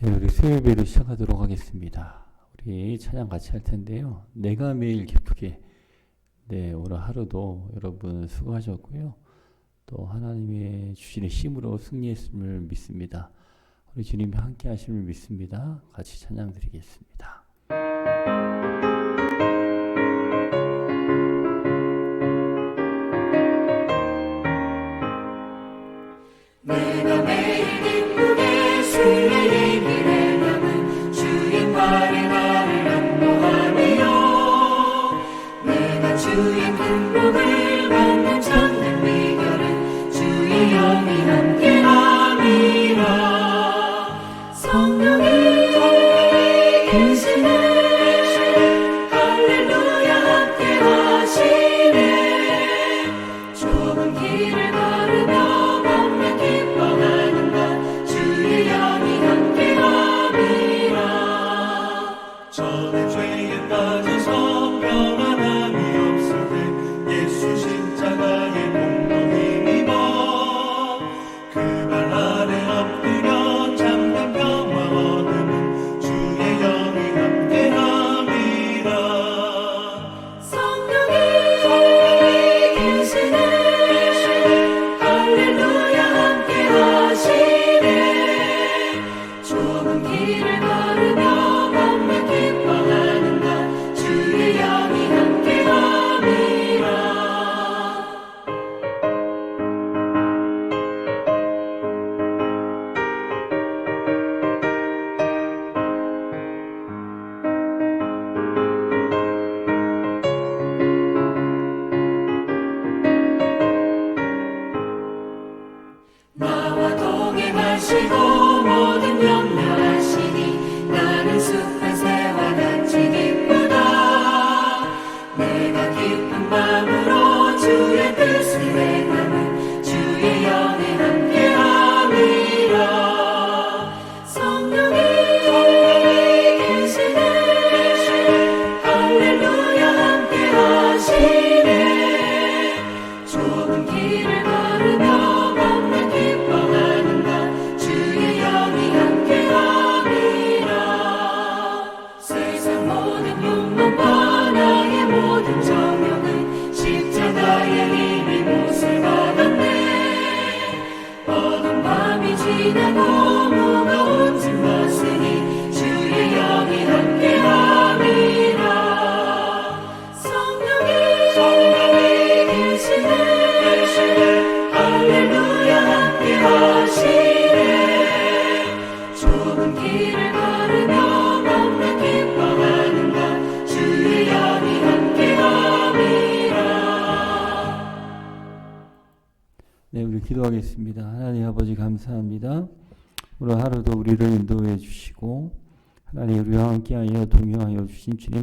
네, 우리 수요일배로 시작하도록 하겠습니다. 우리 찬양 같이 할 텐데요. 내가 매일 기쁘게. 네, 오늘 하루도 여러분 수고하셨고요. 또 하나님의 주신의 힘으로 승리했음을 믿습니다. 우리 주님이 함께 하심을 믿습니다. 같이 찬양 드리겠습니다.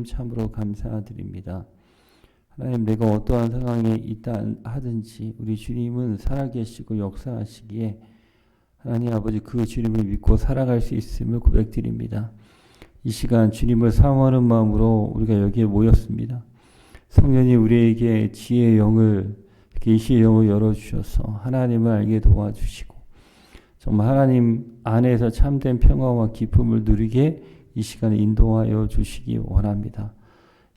참으로 감사드립니다. 하나님 내가 어떠한 상황에 있다 하든지 우리 주님은 살아계시고 역사하시기에 하나님 아버지 그 주님을 믿고 살아갈 수 있음을 고백드립니다. 이 시간 주님을 사모하는 마음으로 우리가 여기에 모였습니다. 성령이 우리에게 지혜의 영을 계시의 영을 열어주셔서 하나님을 알게 도와주시고 정말 하나님 안에서 참된 평화와 기쁨을 누리게 이 시간에 인도하여 주시기 원합니다.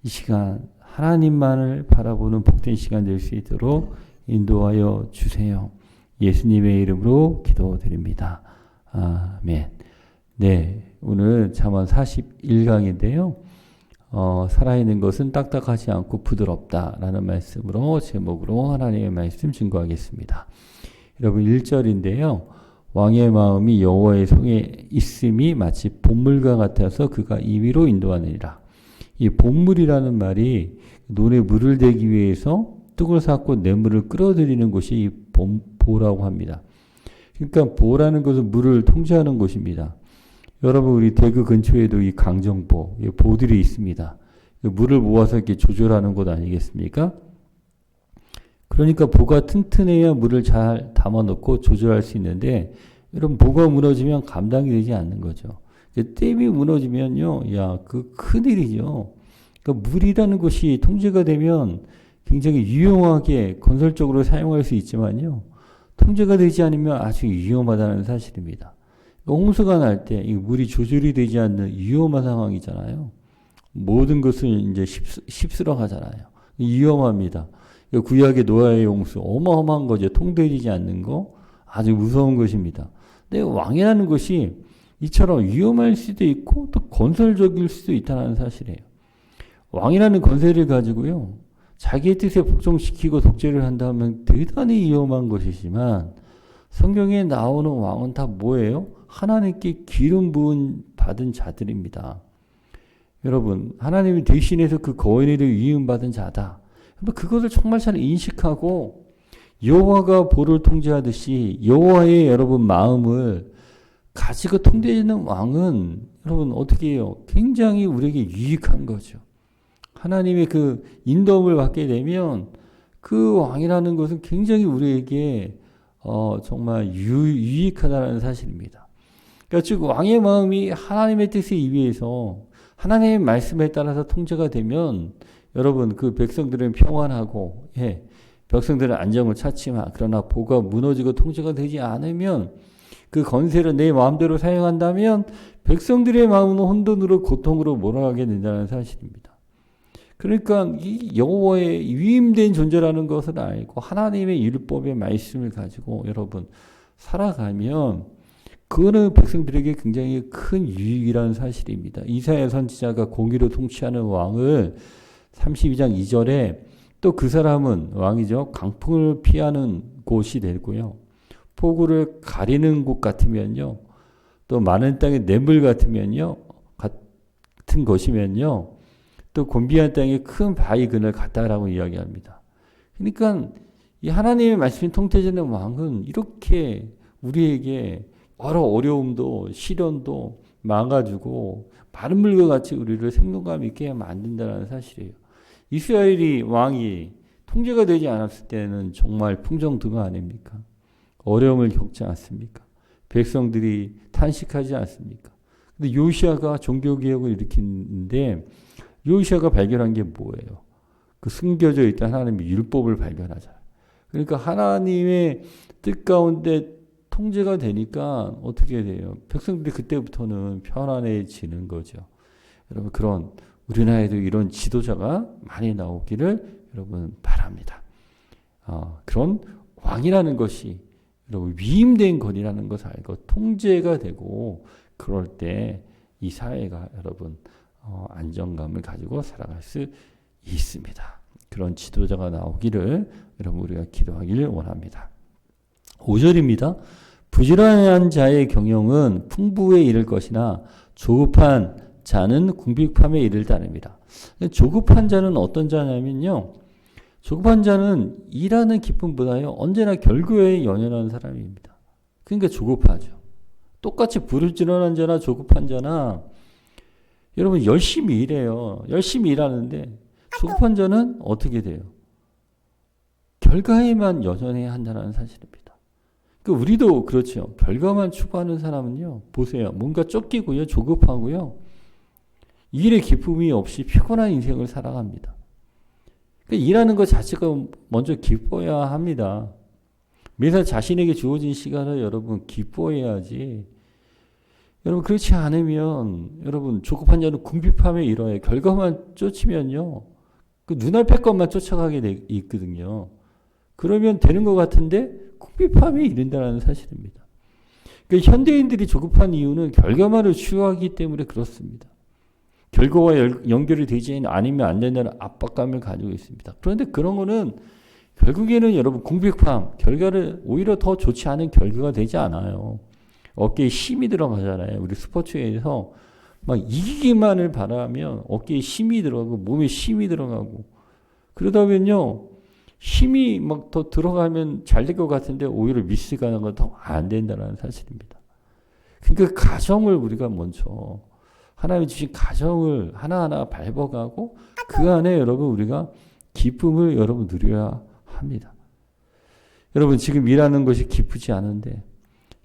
이 시간 하나님만을 바라보는 복된 시간 될 수 있도록 인도하여 주세요. 예수님의 이름으로 기도드립니다. 아멘. 네, 오늘 잠언 41강인데요. 어, 살아있는 것은 딱딱하지 않고 부드럽다라는 말씀으로 제목으로 하나님의 말씀 증거하겠습니다. 여러분 1절인데요. 왕의 마음이 여호와의 손에 있음이 마치 본물과 같아서 그가 임의로 인도하느니라. 이 본물이라는 말이 논에 물을 대기 위해서 뚝을 쌓고 뇌물을 끌어들이는 곳이 이 본, 보라고 합니다. 그러니까 보라는 것은 물을 통제하는 곳입니다. 여러분 우리 대구 근처에도 이 강정보, 이 보들이 있습니다. 물을 모아서 이렇게 조절하는 곳 아니겠습니까? 그러니까 보가 튼튼해야 물을 잘 담아놓고 조절할 수 있는데 여러분 보가 무너지면 감당이 되지 않는 거죠. 댐이 무너지면요, 야, 그 큰일이죠. 그러니까 물이라는 것이 통제가 되면 굉장히 유용하게 건설적으로 사용할 수 있지만요. 통제가 되지 않으면 아주 위험하다는 사실입니다. 그 홍수가 날 때 이 물이 조절이 되지 않는 위험한 상황이잖아요. 모든 것을 이제 휩쓸, 휩쓸어 가잖아요. 위험합니다. 이 구약의 노아의 홍수 어마어마한 거죠. 통되지 않는 거 아주 무서운 것입니다. 근데 왕이라는 것이 이처럼 위험할 수도 있고 또 건설적일 수도 있다는 사실이에요. 왕이라는 건설을 가지고요. 자기의 뜻에 복종시키고 독재를 한다면 대단히 위험한 것이지만 성경에 나오는 왕은 다 뭐예요? 하나님께 기름 부은 받은 자들입니다. 여러분, 하나님이 대신해서 그 거인을 위임 받은 자다. 여러분, 그것을 정말 잘 인식하고 여호와가 보를 통제하듯이 여호와의 여러분 마음을 가지고 통제하는 왕은 여러분 어떻게 해요? 굉장히 우리에게 유익한 거죠. 하나님의 그 인도함을 받게 되면 그 왕이라는 것은 굉장히 우리에게 어, 정말 유, 유익하다는 사실입니다. 그러니까 즉 왕의 마음이 하나님의 뜻에 의해서 하나님의 말씀에 따라서 통제가 되면 여러분 그 백성들은 평안하고 예, 백성들은 안정을 찾지만 그러나 보가 무너지고 통제가 되지 않으면 그 건세를 내 마음대로 사용한다면 백성들의 마음은 혼돈으로 고통으로 몰아가게 된다는 사실입니다. 그러니까 이 여호와의 위임된 존재라는 것을 알고 하나님의 율법의 말씀을 가지고 여러분 살아가면 그거는 백성들에게 굉장히 큰 유익이라는 사실입니다. 이사야 선지자가 공의로 통치하는 왕을 32장 2절에 또 그 사람은 왕이죠. 강풍을 피하는 곳이 되고요. 폭우를 가리는 곳 같으면요. 또 많은 땅의 냇물 같으면요. 같은 것이면요. 또 곤비한 땅에 큰 바위 근을 갔다라고 이야기합니다. 그러니까 이 하나님의 말씀이 통태되는 왕은 이렇게 우리에게 여러 어려움도 시련도 막아주고 마른 물과 같이 우리를 생동감 있게 만든다는 사실이에요. 이스라엘이 왕이 통제가 되지 않았을 때는 정말 풍정등화 아닙니까? 어려움을 겪지 않습니까? 백성들이 탄식하지 않습니까? 근데 요시아가 종교개혁을 일으키는데 요시아가 발견한 게 뭐예요? 그 숨겨져 있던 하나님의 율법을 발견하잖아요. 그러니까 하나님의 뜻 가운데 통제가 되니까 어떻게 돼요? 백성들이 그때부터는 편안해지는 거죠. 여러분 그런 우리나라에도 이런 지도자가 많이 나오기를 여러분 바랍니다. 어, 그런 왕이라는 것이 여러분 위임된 것이라는 것을 알고 통제가 되고 그럴 때 이 사회가 여러분 어, 안정감을 가지고 살아갈 수 있습니다. 그런 지도자가 나오기를 여러분 우리가 기도하기를 원합니다. 5절입니다. 부지런한 자의 경영은 풍부에 이를 것이나 조급한 자는 궁핍함에 이를 따릅니다. 조급한 자는 어떤 자냐면요. 조급한 자는 일하는 기쁨보다요. 언제나 결과에 연연하는 사람입니다. 그러니까 조급하죠. 똑같이 부르짖어난 자나 조급한 자나 여러분 열심히 일해요. 열심히 일하는데 조급한 자는 어떻게 돼요? 결과에만 연연해야 한다는 사실입니다. 그 우리도 그렇죠. 결과만 추구하는 사람은요. 보세요. 뭔가 쫓기고요. 조급하고요. 일의 기쁨이 없이 피곤한 인생을 살아갑니다. 그 일하는 것 자체가 먼저 기뻐야 합니다. 매사 자신에게 주어진 시간을 여러분 기뻐해야지. 여러분 그렇지 않으면 여러분 조급한 자는 궁핍함에 이뤄요. 결과만 쫓으면요. 그 눈앞의 것만 쫓아가게 돼 있거든요. 그러면 되는 것 같은데 궁핍함에 이른다는 사실입니다. 그러니까 현대인들이 조급한 이유는 결과만을 추구하기 때문에 그렇습니다. 결과와 연결이 되지 않으면 안 된다는 압박감을 가지고 있습니다. 그런데 그런 거는 결국에는 여러분 궁핍함, 결과를 오히려 더 좋지 않은 결과가 되지 않아요. 어깨에 힘이 들어가잖아요. 우리 스포츠에서 막 이기기만을 바라면 어깨에 힘이 들어가고 몸에 힘이 들어가고 그러다 보면요. 힘이 막 더 들어가면 잘 될 것 같은데 오히려 미스 가는 건더안 된다는 사실입니다. 그러니까 가정을 우리가 먼저 하나님이 주신 가정을 하나하나 밟아가고 그 안에 여러분 우리가 기쁨을 여러분 누려야 합니다. 여러분 지금 일하는 것이 기쁘지 않은데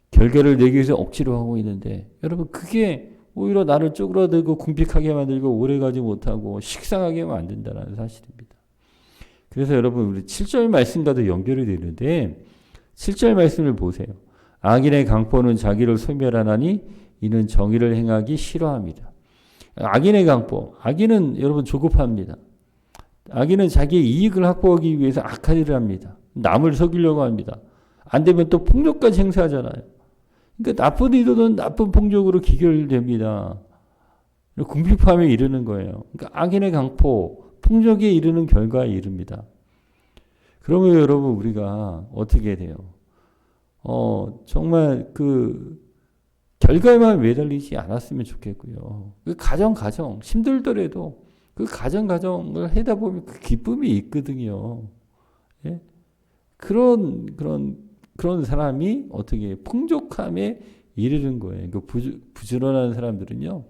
결과를 내기 위해서 억지로 하고 있는데 여러분 그게 오히려 나를 쪼그라들고 궁핍하게 만들고 오래가지 못하고 식상하게 만든다는 사실입니다. 그래서 여러분 우리 7절 말씀과도 연결이 되는데 7절 말씀을 보세요. 악인의 강포는 자기를 소멸하나니 이는 정의를 행하기 싫어합니다. 악인의 강포, 악인은 여러분 조급합니다. 악인은 자기의 이익을 확보하기 위해서 악한 일을 합니다. 남을 속이려고 합니다. 안 되면 또 폭력까지 행사하잖아요. 그러니까 나쁜 의도는 나쁜 폭력으로 기결됩니다. 궁핍함에 이르는 거예요. 그러니까 악인의 강포, 폭력에 이르는 결과에 이릅니다. 그러면 여러분 우리가 어떻게 돼요? 어, 정말 그 결과에만 매달리지 않았으면 좋겠고요. 그 가정 가정 힘들더라도 그 가정 가정을 하다 보면 그 기쁨이 있거든요. 예? 그런 그런 그런 사람이 어떻게 풍족함에 이르는 거예요. 그 부지, 부지런한 사람들은요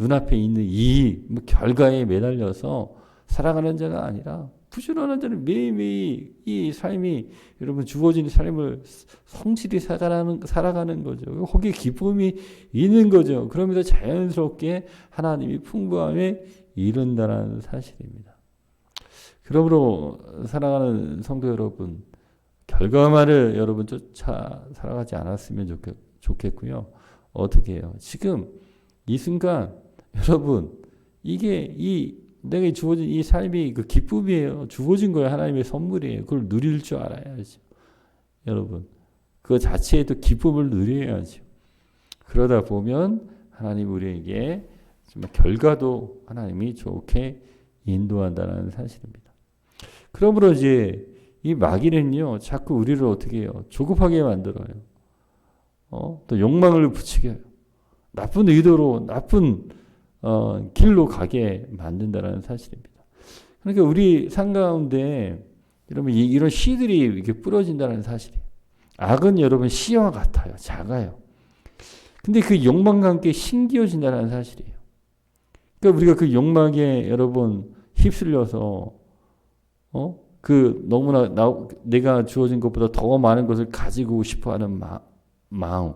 눈앞에 있는 이뭐 결과에 매달려서 살아가는 자가 아니라 부지런한 자는 매일매일 이 삶이 여러분 주어진 삶을 성실히 살아가는, 살아가는 거죠. 거기에 기쁨이 있는 거죠. 그러면서 자연스럽게 하나님이 풍부함에 이른다는 사실입니다. 그러므로 사랑하는 성도 여러분, 결과만을 여러분 쫓아 살아가지 않았으면 좋겠, 좋겠고요. 어떻게 해요? 지금 이 순간 여러분 이게 이 내가 주어진 이 삶이 그 기쁨이에요. 주어진 거예요. 하나님의 선물이에요. 그걸 누릴 줄 알아야죠. 여러분 그 자체에도 기쁨을 누려야죠. 그러다 보면 하나님 우리에게 정말 결과도 하나님이 좋게 인도한다는 사실입니다. 그러므로 이제 이 마귀는요, 자꾸 우리를 어떻게 해요? 조급하게 만들어요. 어? 또 욕망을 부추겨요. 그 나쁜 의도로, 나쁜, 어, 길로 가게 만든다는 사실입니다. 그러니까 우리 삶 가운데, 여러분, 이, 이런 씨들이 이렇게 뿌려진다는 사실이에요. 악은 여러분 씨와 같아요. 작아요. 근데 그 욕망과 함께 신기어진다는 사실이에요. 그러니까 우리가 그 욕망에 여러분 휩쓸려서, 어? 그 너무나 나, 내가 주어진 것보다 더 많은 것을 가지고 싶어하는 마, 마음.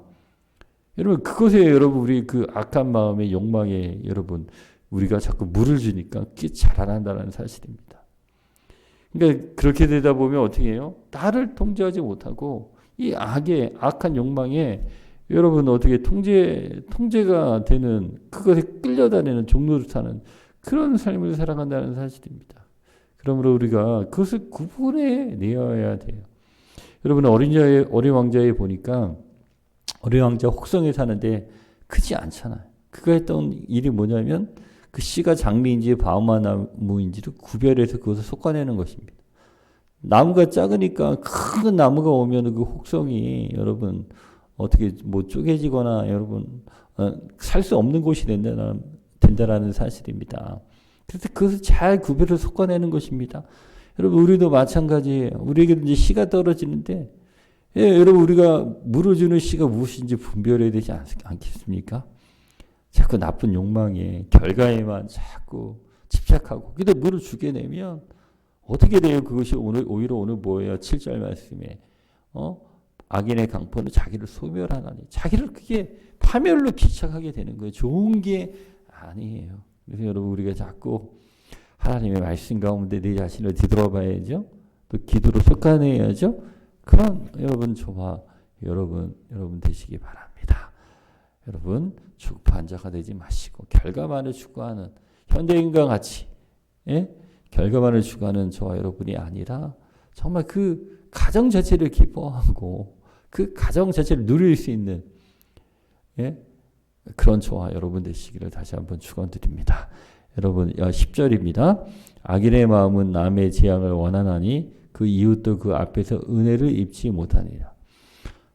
여러분 그것에 여러분 우리 그 악한 마음의 욕망에 여러분 우리가 자꾸 물을 주니까 그게 자라난다는 사실입니다. 그러니까 그렇게 되다 보면 어떻게 해요? 나를 통제하지 못하고 이 악의 악한 욕망에 여러분 어떻게 통제 통제가 되는 그것에 끌려다니는 종로를 타는 그런 삶을 살아간다는 사실입니다. 그러므로 우리가 그것을 구분해 내어야 돼요. 여러분 어린 자의 어린 왕자에 보니까 어린 왕자 혹성에 사는데 크지 않잖아요. 그가 했던 일이 뭐냐면 그 씨가 장미인지 바우마나무인지를 구별해서 그것을 솎아내는 것입니다. 나무가 작으니까 큰 나무가 오면 그 혹성이 여러분 어떻게 뭐 쪼개지거나 여러분 어, 살수 없는 곳이 된다는 된다라는 사실입니다. 그래서 그것을 잘 구별을 솎아내는 것입니다. 여러분 우리도 마찬가지예요. 우리에게 이제 씨가 떨어지는데 예, 여러분 우리가 물어주는 씨가 무엇인지 분별해야 되지 않, 않겠습니까? 자꾸 나쁜 욕망에 결과에만 자꾸 집착하고 그래도 물을 주게 되면 어떻게 돼요? 그것이 오늘 오히려 오늘 뭐예요? 7절 말씀에 어? 악인의 강포는 자기를 소멸하나니 자기를 그게 파멸로 기착하게 되는 거예요. 좋은 게 아니에요. 그래서 여러분 우리가 자꾸 하나님의 말씀 가운데 내 자신을 뒤돌아봐야죠. 또 기도로 솎아내야죠. 그런 여러분 조화 여러분 여러분 되시기 바랍니다. 여러분 축복한 자가 되지 마시고 결과만을 추구하는 현대인과 같이 예? 결과만을 추구하는 저와 여러분이 아니라 정말 그 가정 자체를 기뻐하고 그 가정 자체를 누릴 수 있는 예? 그런 저와 여러분 되시기를 다시 한번 축원드립니다. 여러분 10절입니다. 악인의 마음은 남의 재앙을 원하나니 그 이웃도 그 앞에서 은혜를 입지 못하니라.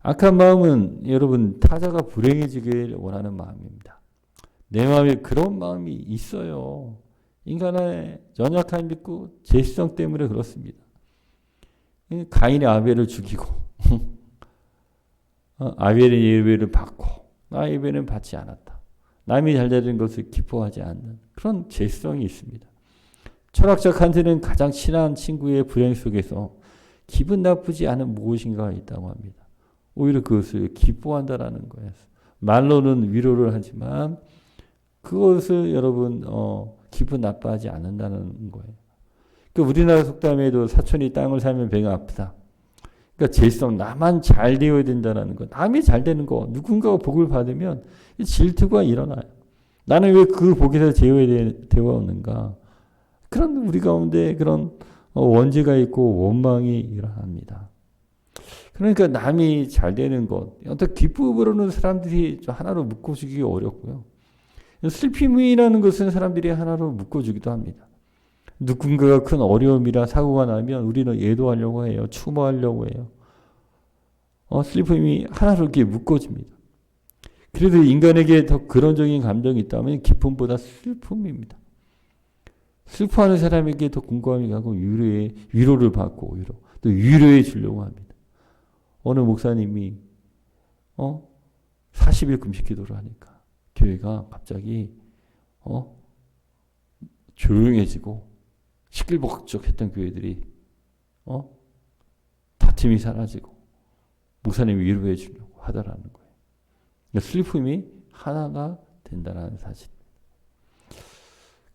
악한 마음은 여러분 타자가 불행해지길 원하는 마음입니다. 내 마음에 그런 마음이 있어요. 인간의 연약함 믿고 제시성 때문에 그렇습니다. 가인이 아벨을 죽이고 아벨의 예배를 받고 나 예배는 받지 않았다. 남이 잘 되는 것을 기뻐하지 않는 그런 제성이 있습니다. 철학자 칸트는 가장 친한 친구의 불행 속에서 기분 나쁘지 않은 무엇인가가 있다고 합니다. 오히려 그것을 기뻐한다라는 거예요. 말로는 위로를 하지만 그것을 여러분 어, 기분 나빠하지 않는다는 거예요. 그 우리나라 속담에도 사촌이 땅을 살면 배가 아프다. 그러니까 질성 나만 잘 되어야 된다는 거. 남이 잘 되는 거. 누군가가 복을 받으면 이 질투가 일어나요. 나는 왜 그 복에서 제어되었는가? 그런 우리 가운데 그런 어, 원죄가 있고 원망이 일어납니다. 그러니까 남이 잘 되는 것, 어떤 기쁨으로는 사람들이 좀 하나로 묶어주기 어렵고요. 슬픔이라는 것은 사람들이 하나로 묶어주기도 합니다. 누군가가 큰 어려움이나 사고가 나면 우리는 예도하려고 해요. 추모하려고 해요. 어, 슬픔이 하나로 이렇게 묶어집니다. 그래도 인간에게 더 근원적인 감정이 있다면 기쁨보다 슬픔입니다. 슬퍼하는 사람에게 더 공감이 가고 위로의 위로를 받고 위로 또 위로해 주려고 합니다. 어느 목사님이 어 40일 금식 기도를 하니까 교회가 갑자기 어 조용해지고 시끌벅적했던 교회들이 어 다툼이 사라지고 목사님이 위로해 주려고 하더라는 거예요. 그러니까 슬픔이 하나가 된다는 사실.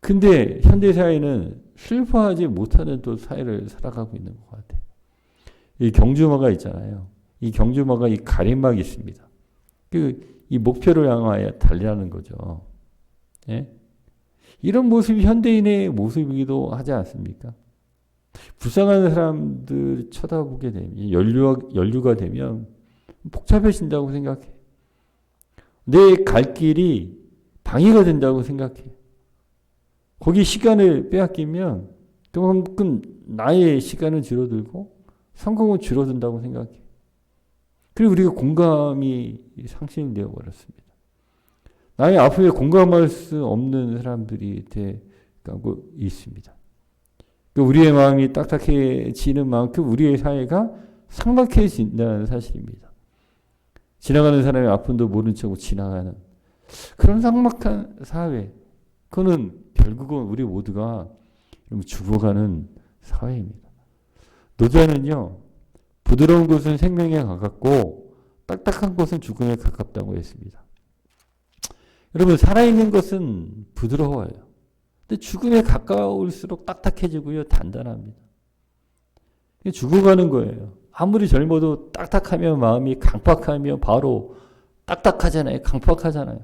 근데 현대 사회는 슬퍼하지 못하는 또 사회를 살아가고 있는 것 같아요. 이 경주마가 있잖아요. 이 경주마가 이 가림막이 있습니다. 그 이 목표를 향하여 달리라는 거죠. 예? 이런 모습이 현대인의 모습이기도 하지 않습니까? 불쌍한 사람들 쳐다보게 되면 연류가, 연류가 되면 복잡해진다고 생각해. 내 갈 길이 방해가 된다고 생각해. 거기 시간을 빼앗기면 그만큼 나의 시간은 줄어들고 성공은 줄어든다고 생각해. 그리고 우리가 공감이 상실이 되어 버렸습니다. 나의 아픔에 공감할 수 없는 사람들이 되고 있습니다. 그 우리의 마음이 딱딱해지는 만큼 우리의 사회가 삭막해진다는 사실입니다. 지나가는 사람의 아픔도 모른 척하고 지나가는 그런 삭막한 사회. 그거는 결국은 우리 모두가 죽어가는 사회입니다. 노자는요, 부드러운 것은 생명에 가깝고 딱딱한 것은 죽음에 가깝다고 했습니다. 여러분, 살아있는 것은 부드러워요. 근데 죽음에 가까울수록 딱딱해지고요, 단단합니다. 죽어가는 거예요. 아무리 젊어도 딱딱하면 마음이 강팍하며 바로 딱딱하잖아요. 강팍하잖아요.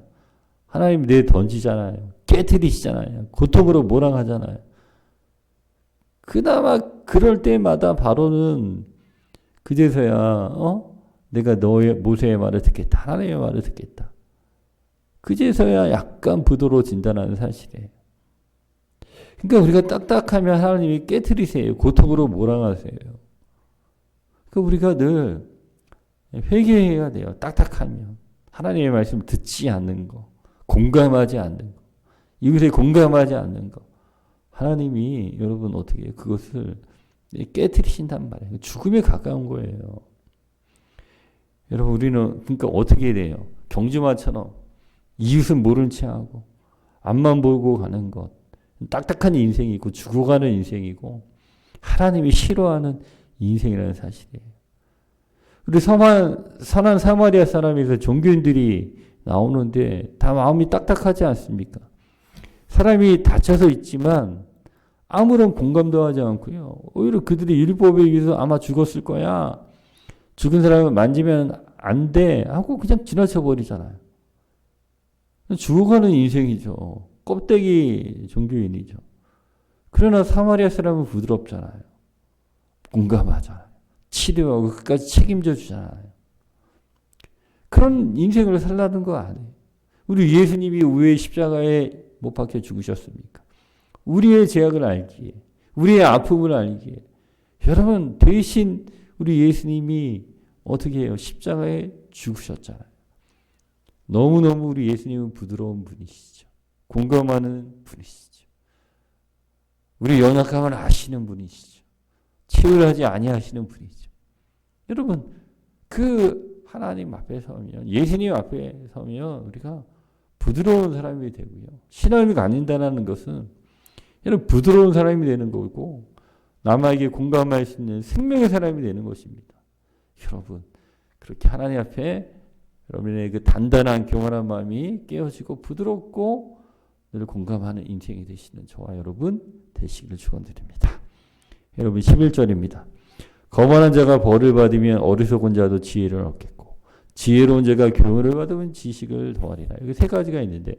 하나님 내 던지잖아요. 깨뜨리시잖아요. 고통으로 몰아가잖아요. 그나마 그럴 때마다 바로는 그제서야 어 내가 너의 모세의 말을 듣겠다. 하나님의 말을 듣겠다. 그제서야 약간 부드러워진다는 사실이에요. 그러니까 우리가 딱딱하면 하나님이 깨뜨리세요. 고통으로 몰아가세요. 그 우리가 늘 회개해야 돼요. 딱딱하면 하나님의 말씀 듣지 않는 거, 공감하지 않는 거, 이것에 공감하지 않는 거. 하나님이 여러분 어떻게 그것을 깨뜨리신단 말이에요. 죽음에 가까운 거예요. 여러분 우리는 그러니까 어떻게 돼요? 경주마처럼 이웃은 모른 체하고 앞만 보고 가는 것 딱딱한 인생이고 죽어가는 인생이고 하나님이 싫어하는 인생이라는 사실이에요. 우리 선한, 선한 사마리아 사람에서 종교인들이 나오는데 다 마음이 딱딱하지 않습니까? 사람이 다쳐서 있지만 아무런 공감도 하지 않고요. 오히려 그들이 율법에 의해서 아마 죽었을 거야. 죽은 사람을 만지면 안 돼. 하고 그냥 지나쳐 버리잖아요. 죽어가는 인생이죠. 껍데기 종교인이죠. 그러나 사마리아 사람은 부드럽잖아요. 공감하잖아요. 치료하고 끝까지 책임져 주잖아요. 그런 인생을 살라는 거 아니에요. 우리 예수님이 왜 십자가에 못 박혀 죽으셨습니까? 우리의 죄악을 알기에, 우리의 아픔을 알기에. 여러분, 대신 우리 예수님이 어떻게 해요? 십자가에 죽으셨잖아요. 너무너무 우리 예수님은 부드러운 분이시죠. 공감하는 분이시죠. 우리 연약함을 아시는 분이시죠. 치유하지 아니하시는 분이죠. 여러분, 그 하나님 앞에 서면, 예수님 앞에 서면 우리가 부드러운 사람이 되고요. 신앙이 가진다는 것은 여러분 부드러운 사람이 되는 거고 남에게 공감할 수 있는 생명의 사람이 되는 것입니다. 여러분 그렇게 하나님 앞에 여러분의 그 단단한 경건한 마음이 깨어지고 부드럽고 늘 공감하는 인생이 되시는 저와 여러분 되시기를 축원드립니다. 여러분 11절입니다. 거만한 자가 벌을 받으면 어리석은 자도 지혜를 얻겠고 지혜로운 자가 교훈을 받으면 지식을 더하리라. 이게 세 가지가 있는데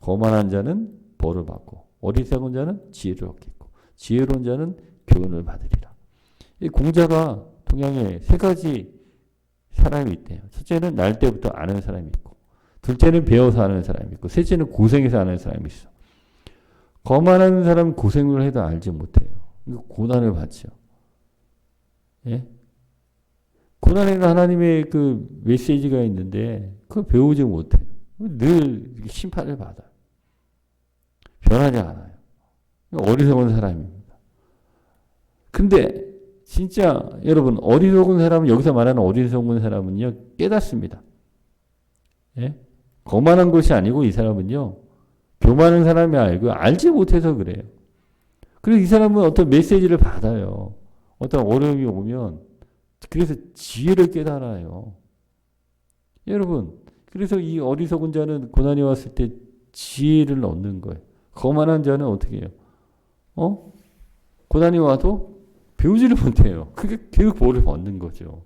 거만한 자는 벌을 받고 어리석은 자는 지혜를 얻겠고 지혜로운 자는 교훈을 받으리라. 이 공자가 동양에 세 가지 사람이 있대요. 첫째는 날 때부터 아는 사람이 있고 둘째는 배워서 아는 사람이 있고 셋째는 고생해서 아는 사람이 있어. 거만한 사람 고생을 해도 알지 못해요. 고난을 받죠. 예? 고난에는 하나님의 그 메시지가 있는데 그걸 배우지 못해요. 늘 심판을 받아요. 변하지 않아요. 어리석은 사람입니다. 근데 진짜 여러분 어리석은 사람은 여기서 말하는 어리석은 사람은요 깨닫습니다. 예? 거만한 것이 아니고 이 사람은요 교만한 사람이 알고 알지 못해서 그래요. 그리고 이 사람은 어떤 메시지를 받아요. 어떤 어려움이 오면 그래서 지혜를 깨달아요. 여러분 그래서 이 어리석은 자는 고난이 왔을 때 지혜를 얻는 거예요. 거만한 자는 어떻게 해요? 어? 고난이 와도 배우지를 못해요. 그게 계속 벌을 얻는 거죠.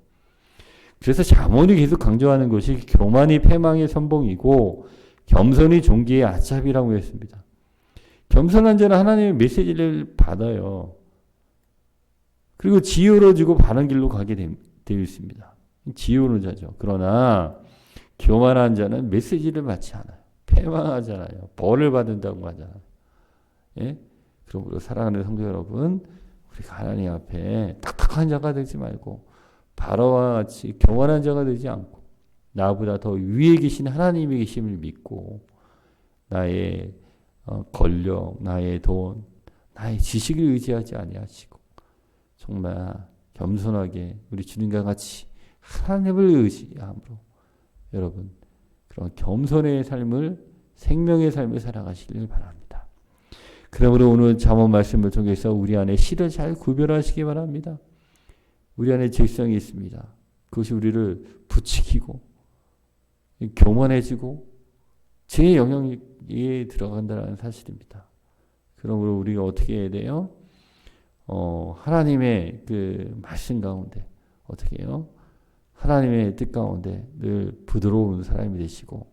그래서 자문이 계속 강조하는 것이 교만이 패망의 선봉이고 겸손이 종기의 아잡이라고 했습니다. 겸손한 자는 하나님의 메시지를 받아요. 그리고 지혜로워지고 바른 길로 가게 되어 있습니다. 지혜로운 자죠. 그러나 교만한 자는 메시지를 받지 않아요. 패망하잖아요. 벌을 받는다고 하잖아요. 예? 그러므로 사랑하는 성도 여러분, 우리가 하나님 앞에 딱딱한 자가 되지 말고 바로와 같이 교만한 자가 되지 않고 나보다 더 위에 계신 하나님의 계심을 믿고 나의 어, 권력, 나의 돈, 나의 지식을 의지하지 아니하시고 정말 겸손하게 우리 주님과 같이 하나님을 의지함으로 여러분 그런 겸손의 삶을 생명의 삶을 살아가시길 바랍니다. 그러므로 오늘 잠언 말씀을 통해서 우리 안에 실을 잘 구별하시기 바랍니다. 우리 안에 적성이 있습니다. 그것이 우리를 부추기고 교만해지고 제 영역에 들어간다는 사실입니다. 그러므로 우리가 어떻게 해야 돼요? 어, 하나님의 그 말씀 가운데 어떻게 해요? 하나님의 뜻 가운데 늘 부드러운 사람이 되시고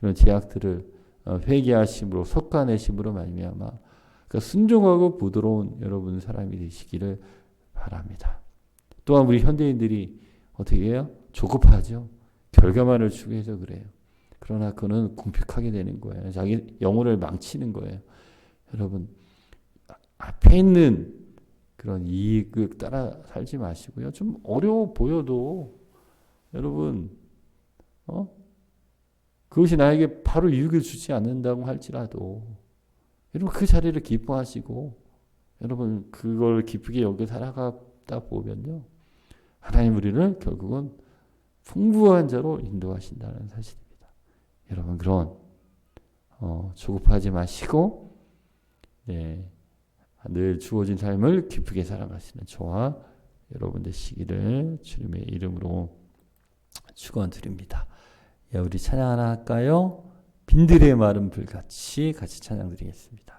그런 제약들을 어, 회개하심으로 속가내심으로 말미암아 그러니까 순종하고 부드러운 여러분 사람이 되시기를 바랍니다. 또한 우리 현대인들이 어떻게 해요? 조급하죠. 결과만을 추구해서 그래요. 그러나 그는 궁핍하게 되는 거예요. 자기 영혼을 망치는 거예요. 여러분 앞에 있는 그런 이익을 따라 살지 마시고요. 좀 어려워 보여도 여러분 어 그것이 나에게 바로 이익을 주지 않는다고 할지라도 여러분 그 자리를 기뻐하시고 여러분 그걸 기쁘게 여겨 살아가다 보면요 하나님 우리를 결국은 풍부한 자로 인도하신다는 사실입니다. 여러분 그런 어, 조급하지 마시고 네, 늘 주어진 삶을 기쁘게 살아가시는 저와 여러분 되시기를 주님의 이름으로 축원드립니다. 예, 우리 찬양 하나 할까요? 빈들의 마른 불같이 같이 찬양 드리겠습니다.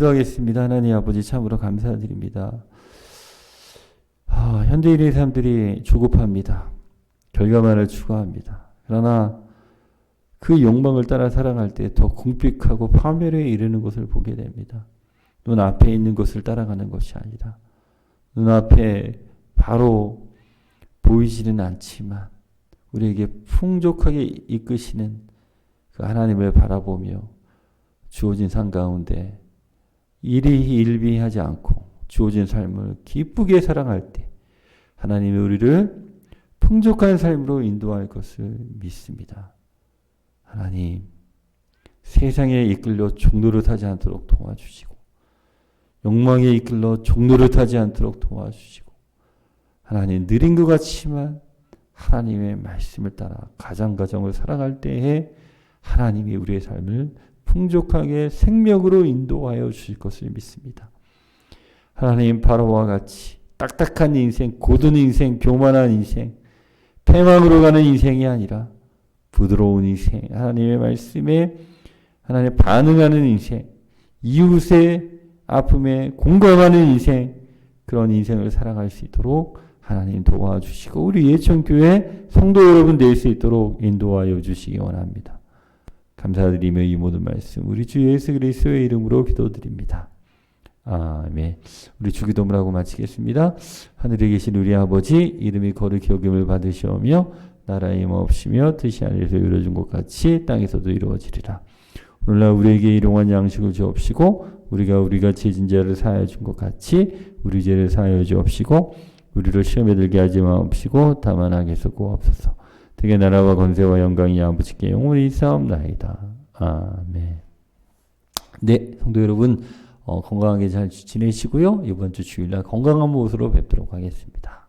기도하겠습니다. 하나님 아버지 참으로 감사드립니다. 아, 현대인의 사람들이 조급합니다. 결과만을 추구합니다. 그러나 그 욕망을 따라 살아갈 때 더 궁핍하고 파멸에 이르는 것을 보게 됩니다. 눈앞에 있는 것을 따라가는 것이 아니라 눈앞에 바로 보이지는 않지만 우리에게 풍족하게 이끄시는 그 하나님을 바라보며 주어진 상 가운데 일이 일비하지 않고 주어진 삶을 기쁘게 살아갈 때 하나님이 우리를 풍족한 삶으로 인도할 것을 믿습니다. 하나님 세상에 이끌려 종노릇하지 않도록 도와주시고 욕망에 이끌려 종노릇하지 않도록 도와주시고 하나님 느린 것 같지만 하나님의 말씀을 따라 가정 가정을 살아갈 때에 하나님이 우리의 삶을 풍족하게 생명으로 인도하여 주실 것을 믿습니다. 하나님 바로와 같이 딱딱한 인생, 고든 인생, 교만한 인생, 패망으로 가는 인생이 아니라 부드러운 인생, 하나님의 말씀에 하나님 반응하는 인생, 이웃의 아픔에 공감하는 인생, 그런 인생을 살아갈 수 있도록 하나님 도와주시고 우리 예천교회 성도 여러분 될 수 있도록 인도하여 주시기 원합니다. 감사드리며 이 모든 말씀 우리 주 예수 그리스도의 이름으로 기도드립니다. 아멘. 우리 주기도문 하고 마치겠습니다. 하늘에 계신 우리 아버지 이름이 거룩히 여김을 받으시오며 나라의 임없으며 뜻이 하늘에서 이루어진 것 같이 땅에서도 이루어지리라. 오늘날 우리에게 일용한 양식을 주옵시고 우리가 우리가 죄진 자를 사하여 준 것 같이 우리 죄를 사하여 주옵시고 우리를 시험에 들게 하지 마옵시고 다만 악에서 구하옵소서. 되게 나라와 권세와 영광이 아버지께 영원히 있사옵나이다. 아멘. 네, 성도 여러분 어, 건강하게 잘 지내시고요. 이번 주 주일날 건강한 모습으로 뵙도록 하겠습니다.